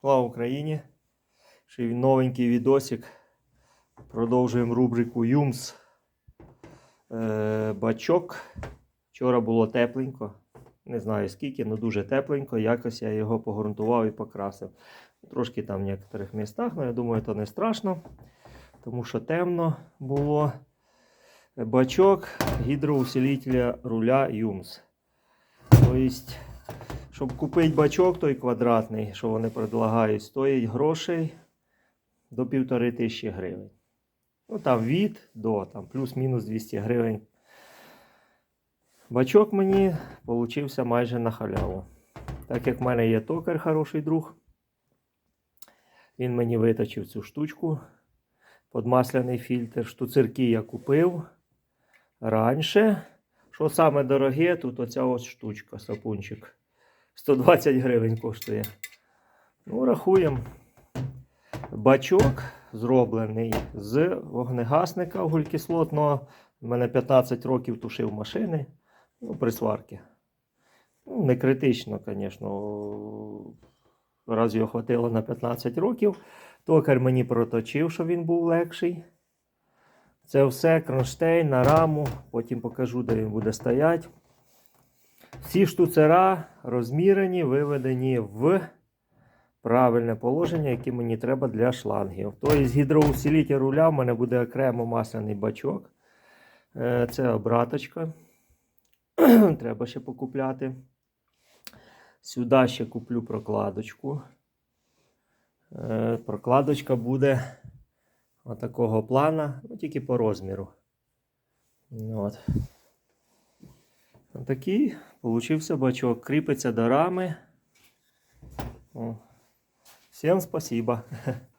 Слава Україні! Ще новенький відосик. Продовжуємо рубрику Юмс. Е, бачок. Вчора було тепленько. Не знаю скільки, але дуже тепленько. Якось я його погрунтував і покрасив. Трошки там в некоторих містах, але я думаю, це не страшно. Тому що темно було. Бачок гідроусилителя руля Юмс. Тобто, щоб купити бачок той квадратний, що вони предлагають, стоїть грошей до півтори тисячі гривень. Ну там від до там, плюс-мінус 200 гривень. Бачок мені получився майже на халяву. Так як в мене є токар, хороший друг, він мені виточив цю штучку під масляний фільтр. Штуцерки я купив раніше. Що саме дороге, тут оця ось штучка, сапунчик. 120 гривень коштує. Ну, рахуємо. Бачок зроблений з вогнегасника вуглекислотного. У мене 15 років тушив машини. Ну, при сварці. Ну, не критично, звісно. Раз його хватило на 15 років. Токар мені проточив, щоб він був легший. Це все кронштейн на раму. Потім покажу, де він буде стояти. Всі штуцера розмірені, виведені в правильне положення, яке мені треба для шлангів. Тобто з гідроусилителя руля в мене буде окремо масляний бачок. Е, Це обраточка. Треба ще покупляти. Сюди ще куплю прокладочку. Е, Прокладочка буде отакого плана, ну тільки по розміру. От. Такий получився бачок. Кріпиться до рами. О. Всім спасибо.